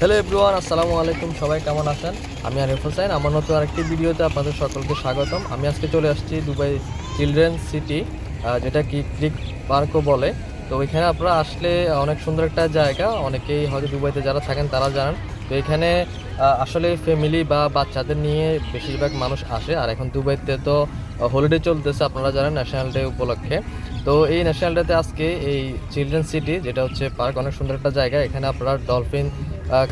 Hello everyone আসসালামু আলাইকুম, সবাই কেমন আছেন? আমি আরিফ হোসেন, আমার নতুন আরেকটি ভিডিওতে আপনাদের সকলকে স্বাগতম। আমি আজকে চলে আসছি দুবাই চিলড্রেন সিটি যেটা কি ক্রিক পার্কও বলে। তো ওইখানে আপনারা আসলে অনেক সুন্দর একটা জায়গা। অনেকেই হয়তো দুবাইতে যারা থাকেন, তারা জানেন। তো এখানে আসলে ফ্যামিলি বা বাচ্চাদের নিয়ে বেশিরভাগ মানুষ আসে। আর এখন দুবাইতে তো হলিডে চলতেছে, আপনারা জানেন ন্যাশনাল ডে উপলক্ষে। তো এই ন্যাশনাল ডেতে আজকে এই চিলড্রেন সিটি, যেটা হচ্ছে পার্ক, অনেক সুন্দর একটা জায়গা। এখানে আপনারা ডলফিন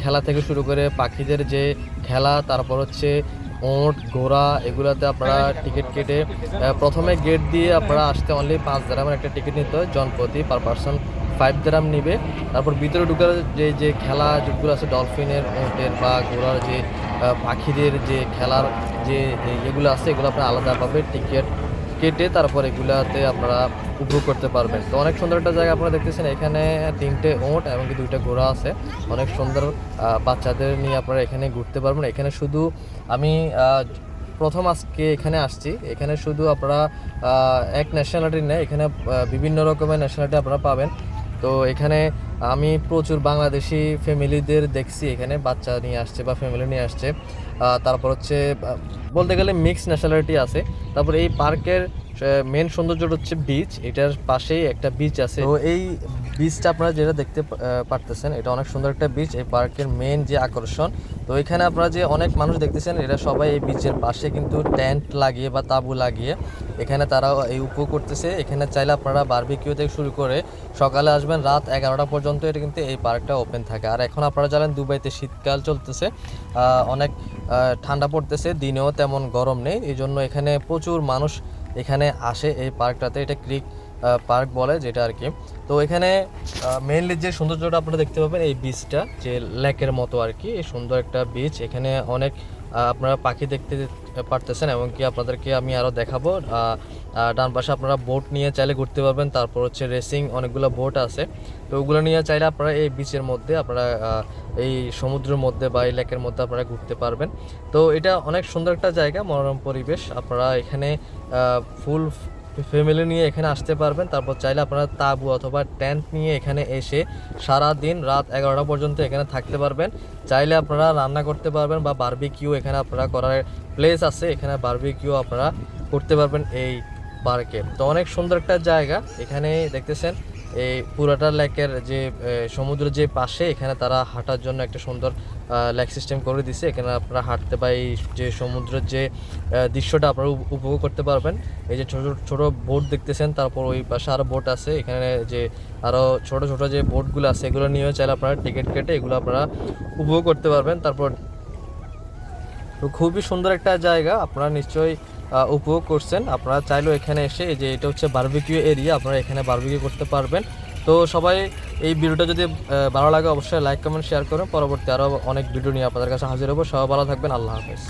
খেলা থেকে শুরু করে পাখিদের যে খেলা তারপর হচ্ছে ওঁট ঘোড়া এগুলাতে আপনারা টিকিট কেটে প্রথমে গেট দিয়ে আপনারা আসতে অনলি পাঁচ দ্রামের একটা টিকিট নিতে হয় জনপ্রতি পার পার্সন ফাইভ দ্রাম নিবে। তারপর ভিতরে ঢুকার যে যে খেলা যেগুলো আছে ডলফিনের ওঁটের বা ঘোড়ার যে পাখিদের যে খেলার যে এগুলো আছে এগুলো আপনারা আলাদাভাবে টিকিট কেটে তারপর এগুলাতে আপনারা উপভোগ করতে পারবেন। তো অনেক সুন্দর একটা জায়গা আপনারা দেখতেছেন। এখানে তিনটে ওট এবং কি দুইটা ঘোড়া আছে। অনেক সুন্দর বাচ্চাদের নিয়ে আপনারা এখানে ঘুরতে পারবেন। এখানে শুধু আমি প্রথম আজকে এখানে আসছি। এখানে শুধু আপনারা এক ন্যাশনালিটির নেই। এখানে বিভিন্ন রকমের ন্যাশনালিটি আপনারা পাবেন। তো এখানে আমি প্রচুর বাংলাদেশি ফ্যামিলিদের দেখছি এখানে, বাচ্চা নিয়ে আসছে বা ফ্যামিলি নিয়ে আসছে। তারপর হচ্ছে বলতে গেলে মিক্স ন্যাশনালিটি আছে। তারপর এই পার্কের মেন সৌন্দর্যটা হচ্ছে বিচ এটার পাশেই একটা বিচ আছে। তো এই বিচটা আপনারা যেটা দেখতে পারতেছেন, এটা অনেক সুন্দর একটা বিচ এই পার্কের মেন যে আকর্ষণ। তো এখানে আপনারা যে অনেক মানুষ দেখতেছেন, এরা সবাই এই বিচের পাশে কিন্তু টেন্ট লাগিয়ে বা তাঁবু লাগিয়ে এখানে তারা এই উপভোগ করতেছে। এখানে চাইলে আপনারা বারবিকিউ থেকে শুরু করে সকালে আসবেন, রাত এগারোটা পর্যন্ত এটা কিন্তু এই পার্কটা ওপেন থাকে। আর এখন আপনারা জানেন, দুবাইতে শীতকাল চলতেছে। অনেক ঠান্ডা পড়তেছে, দিনেও তেমন গরম নেই। এই জন্য এখানে প্রচুর মানুষ এখানে আসে এই পার্কটাতে। এটা ক্রিক পার্ক বলে যেটা আর কি। তো এখানে মেইনলি যে সৌন্দর্যটা আপনারা দেখতে পাবেন এই বিচটা যে লেকের মতো আর কি। এই সুন্দর একটা বিচ এখানে অনেক আপনারা পাখি দেখতে পারতেছেন এবং কি আপনাদেরকে আমি আরও দেখাবো। ডান পাশে আপনারা বোট নিয়ে চাইলে ঘুরতে পারবেন, তারপর হচ্ছে রেসিং অনেকগুলো বোট আছে। তো ওগুলো নিয়ে চাইলে আপনারা এই বিচের মধ্যে আপনারা এই সমুদ্রের মধ্যে বা এই লেকের মধ্যে আপনারা ঘুরতে পারবেন। তো এটা অনেক সুন্দর একটা জায়গা, মনোরম পরিবেশ। আপনারা এখানে ফুল ফ্যামিলি নিয়ে এখানে আসতে পারবেন। তারপর চাইলে আপনারা তাঁবু অথবা টেন্ট নিয়ে এখানে এসে সারা দিন রাত এগারোটা পর্যন্ত এখানে থাকতে পারবেন। চাইলে আপনারা রান্না করতে পারবেন বা বার্বিকিউ এখানে আপনারা করার প্লেস আছে। এখানে বার্বিকিউ আপনারা করতে পারবেন এই পার্কে তো অনেক সুন্দর একটা জায়গা। এখানে দেখতেছেন এই পুরাটা লেকের যে সমুদ্রের যে পাশে এখানে তারা হাঁটার জন্য একটা সুন্দর লেক সিস্টেম করে দিছে। এখানে আপনারা হাঁটতে বা এই যে সমুদ্রের যে দৃশ্যটা আপনারা উপভোগ করতে পারবেন। এই যে ছোটো ছোটো বোট দেখতেছেন, তারপর ওই পাশে আরও বোট আছে। এখানে যে আরও ছোট ছোট যে বোটগুলো আছে, এগুলো নিয়েও চাইলে আপনারা টিকিট কেটে এগুলো আপনারা উপভোগ করতে পারবেন। তারপর খুবই সুন্দর একটা জায়গা। আপনারা নিশ্চয়ই উপভোগ করছেন। আপনারা চাইলেও এখানে এসে যে এটা হচ্ছে বারবিকিউ এরিয়া আপনারা এখানে বারবিকিউ করতে পারবেন। তো সবাই এই ভিডিওটা যদি ভালো লাগে অবশ্যই লাইক কমেন্ট শেয়ার করুন। পরবর্তী আরও অনেক ভিডিও নিয়ে আপনাদের কাছে হাজির হব। সবাই ভালো থাকবেন। আল্লাহ হাফেজ।